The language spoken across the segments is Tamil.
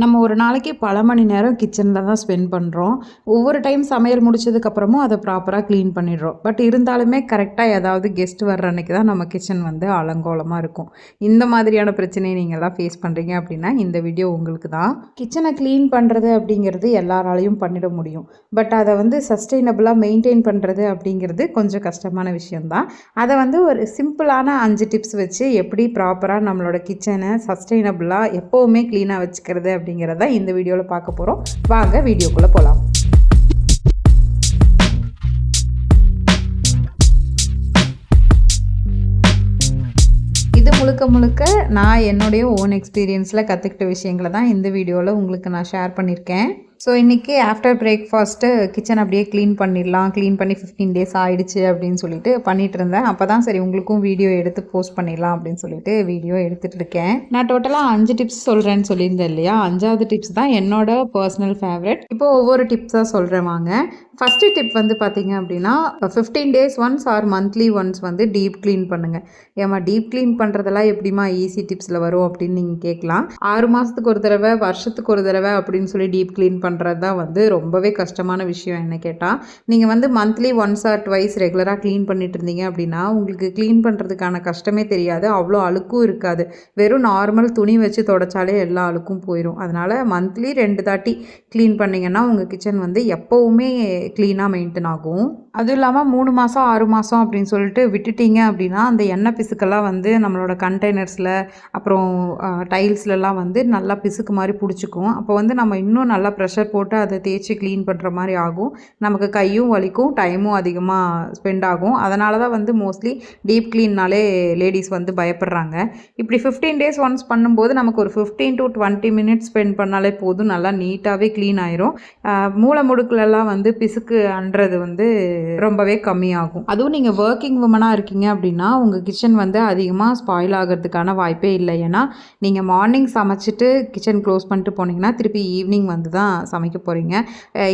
நம்ம ஒரு நாளைக்கு பல மணி நேரம் கிச்சனில் தான் ஸ்பெண்ட் பண்ணுறோம் ஒவ்வொரு டைம் சமையல் முடிச்சதுக்கப்புறமும் அதை ப்ராப்பராக க்ளீன் பண்ணிடுறோம். பட் இருந்தாலுமே கரெக்டாக ஏதாவது கெஸ்ட் வர்ற அன்னைக்கு தான் நம்ம கிச்சன் வந்து அலங்கோலமாக இருக்கும். இந்த மாதிரியான பிரச்சனையை நீங்கள்லாம் ஃபேஸ் பண்ணுறீங்க அப்படின்னா இந்த வீடியோ உங்களுக்கு தான். கிச்சனை க்ளீன் பண்ணுறது அப்படிங்கிறது எல்லாராலையும் பண்ணிட முடியும். பட் அதை வந்து சஸ்டெயினபிளாக மெயின்டைன் பண்ணுறது அப்படிங்கிறது கொஞ்சம் கஷ்டமான விஷயம்தான். அதை வந்து ஒரு சிம்பிளான அஞ்சு டிப்ஸ் வச்சு எப்படி ப்ராப்பராக நம்மளோட கிச்சனை சஸ்டெயினபிளாக எப்போவுமே க்ளீனாக வச்சுக்கிறது அப்படிங்கிறத இந்த வீடியோவில் பார்க்க போகிறோம் வாங்க வீடியோக்குள்ளே போகலாம் இது முழுக்க முழுக்க நான் என்னுடைய ஓன் எக்ஸ்பீரியன்ஸில் கற்றுக்கிட்ட விஷயங்களை தான் இந்த வீடியோவில் உங்களுக்கு நான் ஷேர் பண்ணியிருக்கேன் ஸோ இன்றைக்கி ஆஃப்டர் பிரேக்ஃபாஸ்ட்டு கிச்சன் அப்படியே க்ளீன் பண்ணிடலாம். க்ளீன் பண்ணி ஃபிஃப்டீன் டேஸ் ஆகிடுச்சு அப்படின்னு சொல்லிட்டு பண்ணிகிட்டு இருந்தேன். அப்போ தான் சரி உங்களுக்கும் வீடியோ எடுத்து போஸ்ட் பண்ணிடலாம் அப்படின்னு சொல்லிட்டு வீடியோ எடுத்துகிட்டு இருக்கேன். நான் டோட்டலாக அஞ்சு டிப்ஸ் சொல்கிறேன்னு சொல்லியிருந்தேன் இல்லையா? அஞ்சாவது டிப்ஸ் தான் என்னோட பர்சனல் ஃபேவரட் இப்போ ஒவ்வொரு டிப்ஸாக சொல்கிறேன் வாங்க. ஃபஸ்ட்டு டிப் வந்து பார்த்தீங்க அப்படின்னா fifteen days once or monthly once வந்து டீப் க்ளீன் பண்ணுங்கள் ஏமா டீப் க்ளீன் பண்ணுறதெல்லாம் எப்படிமா ஈஸி டிப்ஸில் வரும் அப்படின்னு நீங்கள் கேட்கலாம். ஆறு மாதத்துக்கு ஒரு தடவை வருஷத்துக்கு ஒரு தடவை அப்படின்னு சொல்லி டீப் க்ளீன் பண்ணுறது தான் வந்து ரொம்பவே கஷ்டமான விஷயம் என்ன கேட்டால் நீங்கள் வந்து மந்த்லி ஒன்ஸ் ஆர் ட்வைஸ் ரெகுலராக க்ளீன் பண்ணிட்டு இருந்தீங்க அப்படின்னா உங்களுக்கு க்ளீன் பண்ணுறதுக்கான கஷ்டமே தெரியாது. அவ்வளோ அழுக்கும் இருக்காது. வெறும் நார்மல் துணி வச்சு தொடச்சாலே எல்லா அழுக்கும் போயிடும் அதனால் மந்த்லி ரெண்டு தாட்டி க்ளீன் பண்ணிங்கன்னா உங்கள் கிச்சன் வந்து எப்போவுமே க்ளீனாக மெயின்டைன் ஆகும். அதுவும் இல்லாமல் மூணு மாதம் ஆறு மாதம் அப்படின்னு சொல்லிட்டு விட்டுட்டீங்க அப்படின்னா அந்த எண்ணெய் பிசுக்கெல்லாம் வந்து நம்மளோட கண்டெய்னர்ஸில் அப்புறம் டைல்ஸ்லலாம் வந்து நல்லா பிசுக்கு மாதிரி பிடிச்சிக்கும். அப்போ வந்து நம்ம இன்னும் நல்லா ப்ரெஷர் போட்டு அதை தேய்ச்சி க்ளீன் பண்ணுற மாதிரி ஆகும். நமக்கு கையும் வலிக்கும் டைமும் அதிகமாக ஸ்பெண்ட் ஆகும். அதனால தான் வந்து மோஸ்ட்லி டீப் க்ளீன்னாலே லேடிஸ் வந்து பயப்படுறாங்க. இப்படி ஃபிஃப்டீன் டேஸ் ஒன்ஸ் பண்ணும்போது நமக்கு ஒரு fifteen to twenty minutes spend பண்ணாலே போதும். நல்லா நீட்டாகவே க்ளீன் ஆயிரும். மூளை முடுக்குலலாம் வந்து பிசுக்கு அன்றது வந்து ரொம்பவே கம்மியாகும். அதுவும் நீங்கள் ஒர்க்கிங் உமனாக இருக்கீங்க அப்படின்னா உங்கள் கிச்சன் வந்து அதிகமாக ஸ்பாயில் ஆகிறதுக்கான வாய்ப்பே இல்லை. ஏன்னா நீங்கள் மார்னிங் சமைச்சிட்டு கிச்சன் க்ளோஸ் பண்ணிட்டு போனீங்கன்னா திருப்பி ஈவினிங் வந்து தான் சமைக்க போகிறீங்க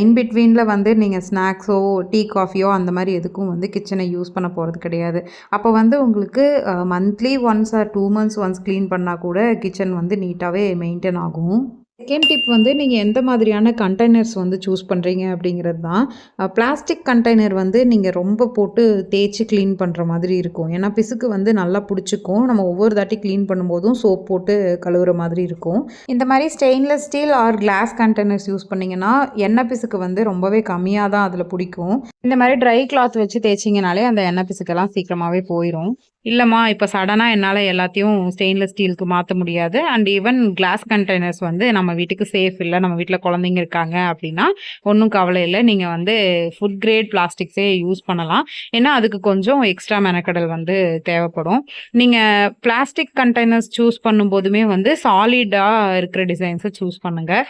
இன்பிட்வீனில் வந்து நீங்கள் ஸ்நாக்ஸோ டீ காஃபியோ அந்த மாதிரி எதுக்கும் வந்து கிச்சனை யூஸ் பண்ண போகிறது கிடையாது. அப்போ வந்து உங்களுக்கு monthly once or two months once clean பண்ணால் கூட கிச்சன் வந்து நீட்டாகவே மெயின்டைன் ஆகும். செகண்ட் டிப் வந்து நீங்கள் எந்த மாதிரியான கண்டெய்னர்ஸ் வந்து சூஸ் பண்ணுறீங்க அப்படிங்கிறது தான். பிளாஸ்டிக் கண்டெய்னர் வந்து நீங்கள் ரொம்ப போட்டு தேய்ச்சி க்ளீன் பண்ணுற மாதிரி இருக்கும். ஏன்னா பிசுக்கு வந்து நல்லா பிடிச்சிக்கும். நம்ம ஒவ்வொரு தாட்டி க்ளீன் பண்ணும்போதும் சோப் போட்டு கழுவுற மாதிரி இருக்கும். இந்த மாதிரி stainless steel or glass containers use பண்ணிங்கன்னா எண்ணெய் பிசுக்கு வந்து ரொம்பவே கம்மியாக தான் அதில் பிடிக்கும். இந்த மாதிரி ட்ரை கிளாத் வச்சு தேய்ச்சிங்கனாலே அந்த எண்ணெய் பிசுக்கெல்லாம் சீக்கிரமாகவே போயிடும் இல்லைம்மா இப்போ சடனாக என்னால் எல்லாத்தையும் ஸ்டெயின்லெஸ் ஸ்டீலுக்கு மாற்ற முடியாது. அண்ட் ஈவன் கிளாஸ் கண்டெய்னர்ஸ் வந்து நம்ம நம்ம வீட்டுக்கு சேஃப் இல்லை நம்ம வீட்டில் குழந்தைங்க இருக்காங்க அப்படின்னா ஒன்றும் கவலை இல்லை. நீங்கள் வந்து ஃபுட் கிரேட் பிளாஸ்டிக்ஸே யூஸ் பண்ணலாம். ஏன்னா அதுக்கு கொஞ்சம் எக்ஸ்ட்ரா மெனக்கடல் வந்து தேவைப்படும். நீங்கள் பிளாஸ்டிக் கண்டெய்னர்ஸ் சூஸ் பண்ணும்போதுமே வந்து சாலிடாக இருக்கிற டிசைன்ஸை சூஸ் பண்ணுங்கள்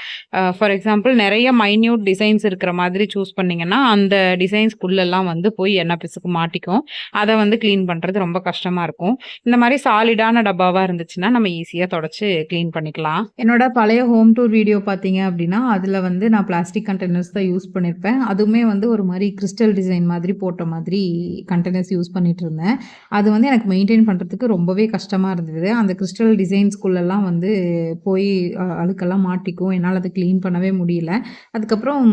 ஃபார் எக்ஸாம்பிள் நிறைய மைன்யூட் டிசைன்ஸ் இருக்கிற மாதிரி சூஸ் பண்ணிங்கன்னா அந்த டிசைன்ஸ்குள்ளெல்லாம் வந்து போய் எண்ணெய் பிசுக்கு மாட்டிக்கும். அதை வந்து க்ளீன் பண்ணுறது ரொம்ப கஷ்டமாக இருக்கும். இந்த மாதிரி சாலிடான டப்பாவாக இருந்துச்சுன்னா நம்ம ஈஸியாக தொடச்சி க்ளீன் பண்ணிக்கலாம். என்னோட பழைய ஹோம் டூர் வீடியோ பார்த்தீங்க அப்படின்னா அதில் வந்து நான் பிளாஸ்டிக் கண்டெய்னர்ஸ் தான் யூஸ் பண்ணியிருப்பேன் அதுவுமே வந்து ஒரு மாதிரி கிறிஸ்டல் டிசைன் மாதிரி போட்ட மாதிரி கண்டெய்னர்ஸ் யூஸ் பண்ணிட்டு இருந்தேன். அது வந்து எனக்கு மெயின்டைன் பண்ணுறதுக்கு ரொம்பவே கஷ்டமாக இருந்தது. அந்த கிறிஸ்டல் டிசைன்ஸ்குள்ளெல்லாம் வந்து போய் அழுக்கெல்லாம் மாட்டிக்கும். என்னால் அதை க்ளீன் பண்ணவே முடியல. அதுக்கப்புறம்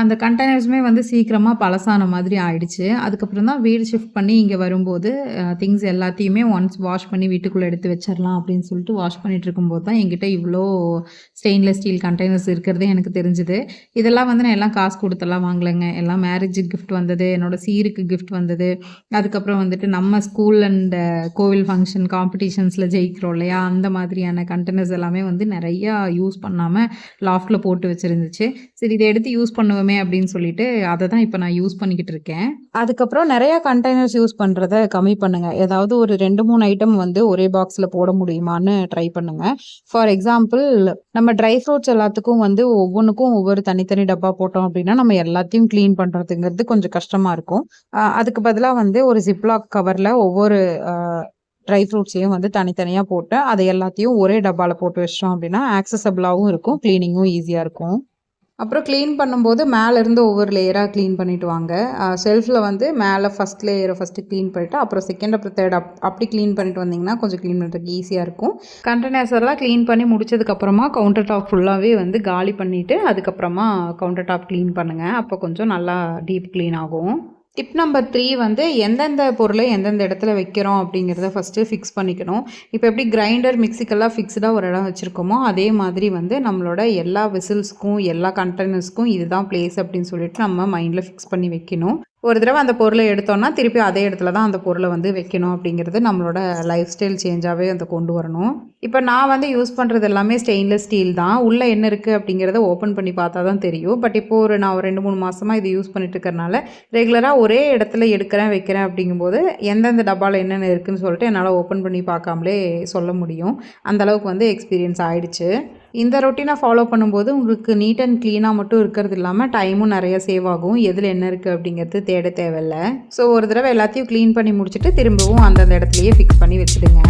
அந்த கண்டெய்னர்ஸுமே வந்து சீக்கிரமாக பழசான மாதிரி ஆயிடுச்சு. அதுக்கப்புறம் தான் வீடு ஷிஃப்ட் பண்ணி இங்கே வரும்போது திங்ஸ் எல்லாத்தையுமே ஒன்ஸ் வாஷ் பண்ணி வீட்டுக்குள்ளே எடுத்து வச்சிடலாம் அப்படின்னு சொல்லிட்டு வாஷ் பண்ணிட்டு இருக்கும்போது தான் எங்கிட்ட இவ்வளோ ஸ்டெயின்லெஸ் ஸ்டீல் கண்டெய்னர்ஸ் இருக்கிறதே எனக்கு தெரிஞ்சுது. இதெல்லாம் வந்து நான் எல்லாம் காசு கொடுத்தெல்லாம் வாங்கலைங்க. எல்லாம் மேரேஜுக்கு கிஃப்ட் வந்தது என்னோடய சீருக்கு கிஃப்ட் வந்தது. அதுக்கப்புறம் வந்துட்டு நம்ம ஸ்கூல் அண்ட் கோவில் ஃபங்க்ஷன் காம்படிஷன்ஸில் ஜெயிக்கிறோம் இல்லையா? அந்த மாதிரியான கண்டெய்னர்ஸ் எல்லாமே வந்து நிறையா யூஸ் பண்ணாமல் லாஃப்டில் போட்டு வச்சுருந்துச்சு. சரி இதை எடுத்து யூஸ் பண்ணுவோமே அப்படின்னு சொல்லிட்டு அதை தான் இப்போ நான் யூஸ் பண்ணிக்கிட்டு இருக்கேன். அதுக்கப்புறம் நிறைய கண்டெய்னர்ஸ் யூஸ் பண்ணுறத கம்மி பண்ணுங்க. ஏதாவது ஒரு ரெண்டு மூணு ஐட்டம் வந்து ஒரே பாக்ஸில் போட முடியுமான்னு ட்ரை பண்ணுங்க. ஃபார் எக்ஸாம்பிள் நம்ம ட்ரை ஃப்ரூட்ஸ் எல்லாத்துக்கும் வந்து ஒவ்வொன்றுக்கும் ஒவ்வொரு தனித்தனி டப்பா போட்டோம் அப்படின்னா நம்ம எல்லாத்தையும் க்ளீன் பண்ணுறதுங்கிறது கொஞ்சம் கஷ்டமாக இருக்கும். அதுக்கு பதிலாக வந்து ஒரு ஜிப்லாக் கவரில் ஒவ்வொரு ட்ரை ஃப்ரூட்ஸையும் வந்து தனித்தனியாக போட்டு அதை எல்லாத்தையும் ஒரே டப்பாவில் போட்டு வச்சிட்டோம் அப்படின்னா ஆக்சசபிளாகவும் இருக்கும் க்ளீனிங்கும் ஈஸியாக இருக்கும். அப்புறம் க்ளீன் பண்ணும்போது மேலேருந்து ஒவ்வொரு லேயராக க்ளீன் பண்ணிட்டு வாங்க. செல்ஃபில் வந்து மேலே ஃபஸ்ட் லேயரை ஃபஸ்ட்டு க்ளீன் பண்ணிவிட்டு அப்புறம் செகண்ட் அப்புறம் தேர்ட் அப் அப்படி க்ளீன் பண்ணிட்டு வந்தீங்கன்னா கொஞ்சம் க்ளீன் பண்ணுறதுக்கு ஈஸியாக இருக்கும். கண்டெய்னர்ஸ் க்ளீன் பண்ணி முடிச்சதுக்கப்புறமா கவுண்டர் டாப் ஃபுல்லாகவே வந்து காலி பண்ணிவிட்டு அதுக்கப்புறமா கவுண்டர் டாப் க்ளீன் பண்ணுங்கள் அப்போ கொஞ்சம் நல்லா டீப் க்ளீன் ஆகும். டிப் நம்பர் த்ரீ வந்து எந்தெந்த பொருளை எந்தெந்த இடத்துல வைக்கிறோம் அப்படிங்கிறத ஃபஸ்ட்டு ஃபிக்ஸ் பண்ணிக்கணும். இப்போ எப்படி கிரைண்டர் மிக்சிக்கெல்லாம் ஃபிக்ஸ்டாக ஒரு இடம் வச்சுருக்கோமோ அதே மாதிரி வந்து நம்மளோட எல்லா விசில்ஸ்க்கும் எல்லா கண்டெய்னர்ஸ்க்கும் இதுதான் பிளேஸ் அப்படின்னு சொல்லிட்டு நம்ம மைண்டில் ஃபிக்ஸ் பண்ணி வைக்கணும். ஒரு தடவை அந்த பொருளை எடுத்தோம்னா திருப்பி அதே இடத்துல தான் அந்த பொருளை வந்து வைக்கணும் அப்படிங்கிறது நம்மளோட லைஃப் ஸ்டைல் சேஞ்சாகவே அதை கொண்டு வரணும். இப்போ நான் வந்து யூஸ் பண்ணுறது எல்லாமே ஸ்டெயின்லெஸ் ஸ்டீல் தான். உள்ளே என்ன இருக்குது அப்படிங்கிறத ஓப்பன் பண்ணி பார்த்தா தான் தெரியும். பட் இப்போ ஒரு நான் ஒரு ரெண்டு மூணு மாதமாக இது யூஸ் பண்ணிட்டு இருக்கிறனால ரெகுலராக ஒரே இடத்துல எடுக்கிறேன் வைக்கிறேன் அப்படிங்கும்போது எந்தெந்த டப்பாவில் என்னென்ன இருக்குதுன்னு சொல்லிட்டு என்னால் ஓப்பன் பண்ணி பார்க்காமலே சொல்ல முடியும். அந்த அளவுக்கு வந்து எக்ஸ்பீரியன்ஸ் ஆயிடுச்சு. இந்த ரொட்டீனை ஃபாலோ பண்ணும்போது உங்களுக்கு நீட் அண்ட் க்ளீனாக மட்டும் இருக்கிறது இல்லாமல் டைமும் நிறைய சேவ் ஆகும். எதில் என்ன இருக்குது அப்படிங்கிறது தேட தேவையில்ல. ஸோ ஒரு தடவை எல்லாத்தையும் க்ளீன் பண்ணி முடிச்சுட்டு திரும்பவும் அந்தந்த இடத்துலையே ஃபிக்ஸ் பண்ணி வச்சுடுங்க.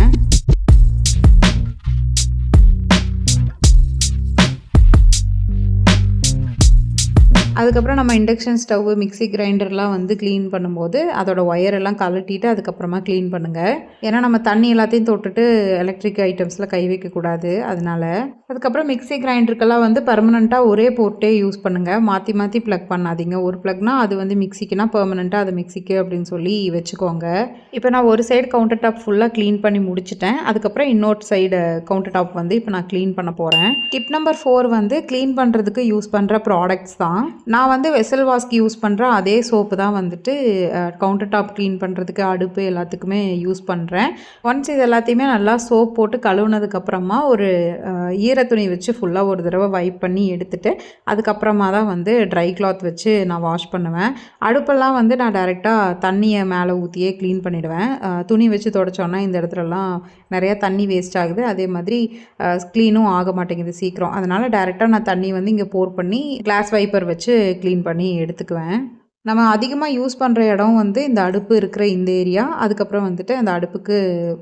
அதுக்கப்புறம் நம்ம இண்டக்ஷன் ஸ்டவ் மிக்ஸி கிரைண்டர்லாம் வந்து க்ளீன் பண்ணும்போது அதோட ஒயரெல்லாம் கலட்டிட்டு அதுக்கப்புறமா க்ளீன் பண்ணுங்கள் ஏன்னா நம்ம தண்ணி எல்லாத்தையும் தொட்டுட்டு எலக்ட்ரிக் ஐட்டம்ஸில் கை வைக்கக்கூடாது அதனால. அதுக்கப்புறம் மிக்ஸி கிரைண்டருக்கெல்லாம் வந்து பர்மனெண்ட்டாக ஒரே போர்ட்டே யூஸ் பண்ணுங்கள் மாற்றி மாற்றி ப்ளக் பண்ணாதீங்க. ஒரு ப்ளக்னா அது வந்து மிக்சிக்குனா பர்மனெண்ட்டாக அது மிக்சிக்கு அப்படின்னு சொல்லி வச்சுக்கோங்க. இப்போ நான் ஒரு சைடு கவுண்டர் டாப் ஃபுல்லாக க்ளீன் பண்ணி முடிச்சிட்டேன். அதுக்கப்புறம் இன்னொரு சைடு கவுண்டர் டாப் வந்து இப்போ நான் க்ளீன் பண்ண போகிறேன் டிப் நம்பர் ஃபோர் வந்து க்ளீன் பண்ணுறதுக்கு யூஸ் பண்ணுற ப்ராடக்ட்ஸ் தான். நான் வந்து வெசல் வாஷ்க்கு யூஸ் பண்ணுற அதே சோப்பு தான் வந்துட்டு கவுண்டர் டாப் க்ளீன் பண்ணுறதுக்கு அடுப்பு எல்லாத்துக்குமே யூஸ் பண்ணுறேன் ஒன்ஸ் இது எல்லாத்தையுமே நல்லா சோப் போட்டு கழுவுனதுக்கப்புறமா ஒரு ஈரத்துணி வச்சு ஃபுல்லாக ஒரு தடவை வைப் பண்ணி எடுத்துகிட்டு அதுக்கப்புறமா தான் வந்து ட்ரை கிளாத் வச்சு நான் வாஷ் பண்ணுவேன். அடுப்பெல்லாம் வந்து நான் டைரெக்டாக தண்ணியை மேலே ஊற்றியே க்ளீன் பண்ணிவிடுவேன் துணி வச்சு தொடச்சோன்னா இந்த இடத்துலலாம் நிறையா தண்ணி வேஸ்ட் ஆகுது. அதே மாதிரி க்ளீனும் ஆக மாட்டேங்குது சீக்கிரம். அதனால் டேரெக்டாக நான் தண்ணி வந்து இங்கே போர் பண்ணி கிளாஸ் வைப்பர் வச்சு க்ளீன் பண்ணி எடுத்துக்குவேன். நம்ம அதிகமாக யூஸ் பண்ணுற இடம் வந்து இந்த அடுப்பு இருக்கிற இந்த ஏரியா அதுக்கப்புறம் வந்துட்டு அந்த அடுப்புக்கு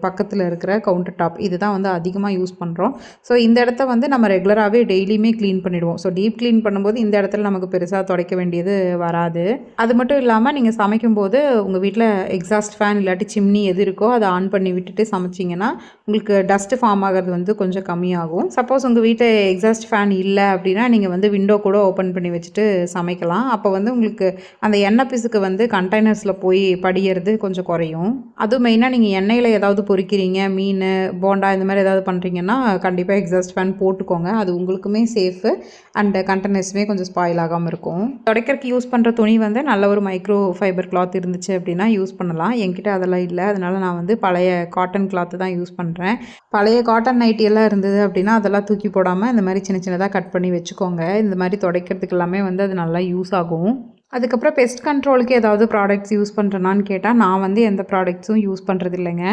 பக்கத்தில் இருக்கிற கவுண்டர் டாப் இதுதான் வந்து அதிகமாக யூஸ் பண்ணுறோம் ஸோ இந்த இடத்த வந்து நம்ம ரெகுலராகவே டெய்லியுமே க்ளீன் பண்ணிவிடுவோம் ஸோ டீப் க்ளீன் பண்ணும்போது இந்த இடத்துல நமக்கு பெருசாக துடைக்க வேண்டியது வராது. அது மட்டும் இல்லாமல் நீங்கள் சமைக்கும்போது உங்கள் வீட்டில் எக்ஸாஸ்ட் ஃபேன் இல்லாட்டி சிம்னி எது இருக்கோ அதை ஆன் பண்ணி விட்டுட்டு சமைச்சிங்கன்னா உங்களுக்கு டஸ்ட்டு ஃபார்ம் ஆகிறது வந்து கொஞ்சம் கம்மியாகும். சப்போஸ் உங்கள் வீட்டை எக்ஸாஸ்ட் ஃபேன் இல்லை அப்படின்னா நீங்கள் வந்து விண்டோ கூட ஓப்பன் பண்ணி வச்சுட்டு சமைக்கலாம். அப்போ வந்து உங்களுக்கு அந்த எண்ணெய் பிசுக்கு வந்து கண்டெய்னர்ஸில் போய் படியறது கொஞ்சம் குறையும். அதுவும் மெயினாக நீங்கள் எண்ணெயில் ஏதாவது பொறிக்கிறீங்க மீன் போண்டா இந்த மாதிரி ஏதாவது பண்ணுறீங்கன்னா கண்டிப்பாக எக்ஸாஸ்ட் ஃபேன் போட்டுக்கோங்க. அது உங்களுக்குமே சேஃபு அண்ட் கண்டெய்னர்ஸுமே கொஞ்சம் ஸ்பாயில் ஆகாமல் இருக்கும். துடைக்கிறதுக்கு யூஸ் பண்ணுற துணி வந்து நல்ல ஒரு மைக்ரோ ஃபைபர் கிளாத் இருந்துச்சு அப்படின்னா யூஸ் பண்ணலாம். என்கிட்ட அதெல்லாம் இல்லை. அதனால் நான் வந்து பழைய காட்டன் கிளாத்து தான் யூஸ் பண்ணுறேன் பழைய காட்டன் நைட்டி எல்லாம் இருந்தது அப்படின்னா அதெல்லாம் தூக்கி போடாமல் இந்த மாதிரி சின்ன சின்னதாக கட் பண்ணி வச்சுக்கோங்க. இந்த மாதிரி துடைக்கிறதுக்கு எல்லாமே வந்து அது நல்லா யூஸ் ஆகும். அதுக்கப்புறம் பெஸ்ட் கண்ட்ரோலுக்கு ஏதாவது ப்ராடக்ட்ஸ் யூஸ் பண்ணுறேனான்னு கேட்டால் நான் வந்து எந்த ப்ராடக்ட்ஸும் யூஸ் பண்ணுறது இல்லைங்க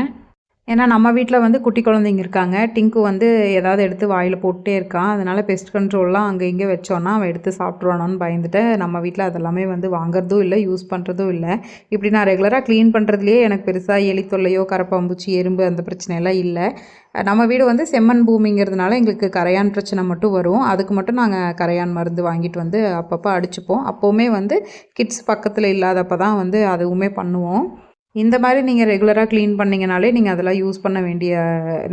ஏன்னா நம்ம வீட்டில் வந்து குட்டி குழந்தைங்க இருக்காங்க. டிங்கு வந்து ஏதாவது எடுத்து வாயில் போட்டுட்டே இருக்கான். அதனால் பெஸ்ட் கண்ட்ரோல்லாம் அங்கே இங்கே வச்சோன்னா அவன் எடுத்து சாப்பிட்ருவானோன்னு பயந்துட்டு நம்ம வீட்டில் அதெல்லாமே வந்து வாங்குறதும் இல்லை யூஸ் பண்ணுறதும் இல்லை. இப்படி நான் ரெகுலராக க்ளீன் பண்ணுறதுலேயே எனக்கு பெருசாக எலி தொல்லையோ கரப்பாம்பூச்சி எறும்பு அந்த பிரச்சனையெல்லாம் இல்லை. நம்ம வீடு வந்து செம்மண் பூமிங்கிறதுனால எங்களுக்கு கரையான் பிரச்சனை மட்டும் வரும். அதுக்கு மட்டும் நாங்கள் கரையான் மருந்து வாங்கிட்டு வந்து அப்பப்போ அடிச்சுப்போம். அப்போவுமே வந்து கிட்ஸ் பக்கத்தில் இல்லாதப்போ தான் வந்து அதுவுமே பண்ணுவோம். இந்த மாதிரி நீங்கள் ரெகுலராக க்ளீன் பண்ணிங்கனாலே நீங்கள் அதெல்லாம் யூஸ் பண்ண வேண்டிய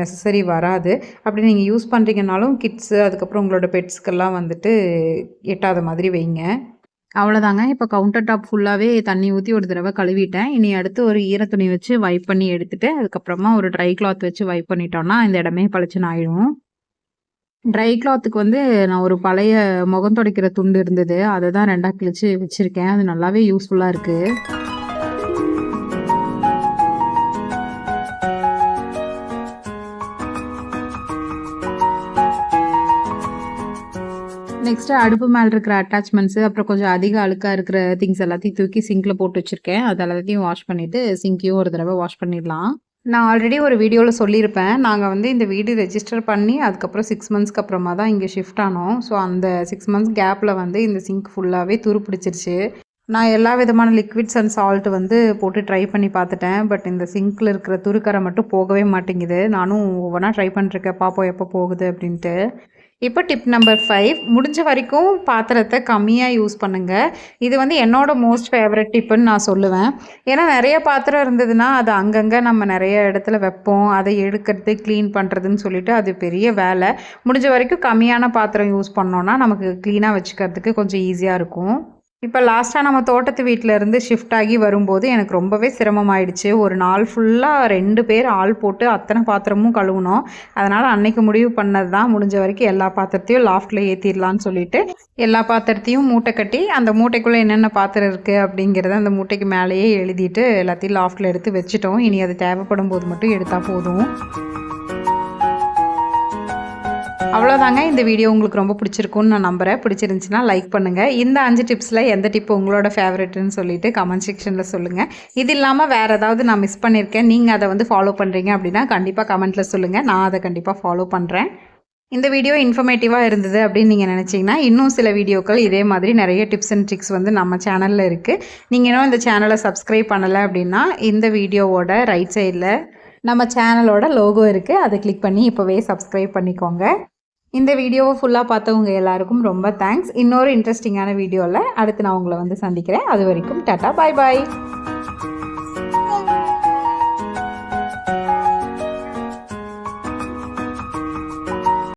நெசசரி வராது. அப்படி நீங்கள் யூஸ் பண்ணுறீங்கனாலும் கிட்ஸு அதுக்கப்புறம் உங்களோட பெட்ஸ்க்கெல்லாம் வந்துட்டு எட்டாத மாதிரி வைங்க. அவ்வளோதாங்க இப்போ கவுண்டர் டாப் ஃபுல்லாகவே தண்ணி ஊற்றி ஒரு தடவை கழுவிட்டேன். இனி அடுத்து ஒரு ஈரத்துணி வச்சு வைப் பண்ணி எடுத்துட்டு அதுக்கப்புறமா ஒரு ட்ரை கிளாத் வச்சு வைப் பண்ணிட்டோம்னா இந்த இடமே பளிச்சுன்னு ஆயிடும். ட்ரை கிளாத்துக்கு வந்து நான் ஒரு பழைய முகம் துடைக்கிற துண்டு இருந்தது. அதை தான் ரெண்டாக கிழிச்சு வச்சுருக்கேன். அது நல்லாவே யூஸ்ஃபுல்லாக இருக்குது நெக்ஸ்ட்டு அடுப்பு மேலே இருக்கிற அட்டாச்மெண்ட்ஸு அப்புறம் கொஞ்சம் அதிக அழுக்காக இருக்கிற திங்ஸ் எல்லாத்தையும் தூக்கி சிங்கில் போட்டு வச்சுருக்கேன். அது எல்லாத்தையும் வாஷ் பண்ணிவிட்டு சிங்கையும் ஒரு தடவை வாஷ் பண்ணிடலாம். நான் ஆல்ரெடி ஒரு வீடியோவில் சொல்லியிருப்பேன். நாங்கள் வந்து இந்த வீடு ரெஜிஸ்டர் பண்ணி அதுக்கப்புறம் சிக்ஸ் மந்த்ஸ்க்கு அப்புறமா தான் இங்கே ஷிஃப்ட் ஆனோம். ஸோ அந்த சிக்ஸ் மந்த்ஸ் கேப்பில் வந்து இந்த சிங்க் ஃபுல்லாகவே துரு பிடிச்சிருச்சு நான் எல்லா விதமான லிக்விட்ஸ் அண்ட் சால்ட் வந்து போட்டு ட்ரை பண்ணி பார்த்துட்டேன். பட் இந்த சிங்க்கில் இருக்கிற துருக்கரை மட்டும் போகவே மாட்டேங்குது. நானும் ஒவ்வொன்றா ட்ரை பண்ணிருக்கேன் பார்ப்போம் எப்போ போகுது அப்படின்ட்டு. இப்போ டிப் நம்பர் ஃபைவ் முடிஞ்ச வரைக்கும் பாத்திரத்தை கம்மியாக யூஸ் பண்ணுங்கள் இது வந்து என்னோட மோஸ்ட் ஃபேவரட் டிப்புன்னு நான் சொல்லுவேன். ஏன்னா நிறைய பாத்திரம் இருந்ததுன்னா அது அங்கங்கே நம்ம நிறைய இடத்துல வைப்போம். அதை எடுக்கிறது க்ளீன் பண்ணுறதுன்னு சொல்லிட்டு அது பெரிய வேலை. முடிஞ்ச வரைக்கும் கம்மியான பாத்திரம் யூஸ் பண்ணோன்னா நமக்கு க்ளீனாக வச்சுக்கிறதுக்கு கொஞ்சம் ஈஸியாக இருக்கும். இப்போ லாஸ்ட்டாக நம்ம தோட்டத்து வீட்டில் இருந்து ஷிஃப்ட் ஆகி வரும்போது எனக்கு ரொம்பவே சிரமமாயிடுச்சு ஒரு நாள் ஃபுல்லாக ரெண்டு பேர் ஆள் போட்டு அத்தனை பாத்திரமும் கழுவுனோம். அதனால் அன்னைக்கு முடிவு பண்ணது தான் முடிஞ்ச வரைக்கும் எல்லா பாத்திரத்தையும் லாஃப்ட்டில் ஏற்றிடலான்னு சொல்லிட்டு எல்லா பாத்திரத்தையும் மூட்டை கட்டி அந்த மூட்டைக்குள்ளே என்னென்ன பாத்திரம் இருக்குது அப்படிங்கிறத அந்த மூட்டைக்கு மேலேயே எழுதிட்டு எல்லாத்தையும் லாஃப்ட்டில் எடுத்து வச்சுட்டோம். இனி அது தேவைப்படும் போது மட்டும் எடுத்தால் போதும். அவ்வளோதாங்க இந்த வீடியோ உங்களுக்கு ரொம்ப பிடிச்சிருக்கும்னு நான் நம்புகிறேன் பிடிச்சிருந்துச்சின்னா லைக் பண்ணுங்கள் இந்த அஞ்சு டிப்ஸில் எந்த டிப் உங்களோட ஃபேவரெட்னு சொல்லிட்டு கமெண்ட் செக்ஷனில் சொல்லுங்கள் இது இல்லாமல் வேறு ஏதாவது நான் மிஸ் பண்ணியிருக்கேன் நீங்கள் அதை வந்து ஃபாலோ பண்ணுறீங்க அப்படின்னா கண்டிப்பாக கமெண்ட்டில் சொல்லுங்கள் நான் அதை கண்டிப்பாக ஃபாலோ பண்ணுறேன் இந்த வீடியோ இன்ஃபர்மேட்டிவாக இருந்தது அப்படின்னு நீங்கள் நினச்சிங்கன்னா இன்னும் சில வீடியோக்கள் இதே மாதிரி நிறைய டிப்ஸ் அண்ட் ட்ரிக்ஸ் வந்து நம்ம சேனலில் இருக்குது நீங்கள் இன்னும் இந்த சேனலை சப்ஸ்கிரைப் பண்ணலை அப்படின்னா இந்த வீடியோவோட ரைட் சைடில் நம்ம சேனலோட லோகோ இருக்குது அதை கிளிக் பண்ணி இப்போவே சப்ஸ்கிரைப் பண்ணிக்கோங்க. இந்த வீடியோவை ஃபுல்லாக பார்த்தவங்க எல்லாருக்கும் ரொம்ப தேங்க்ஸ் இன்னொரு இன்ட்ரெஸ்டிங்கான வீடியோவில் அடுத்து நான் உங்களை வந்து சந்திக்கிறேன். அது வரைக்கும் டாட்டா பாய் பாய்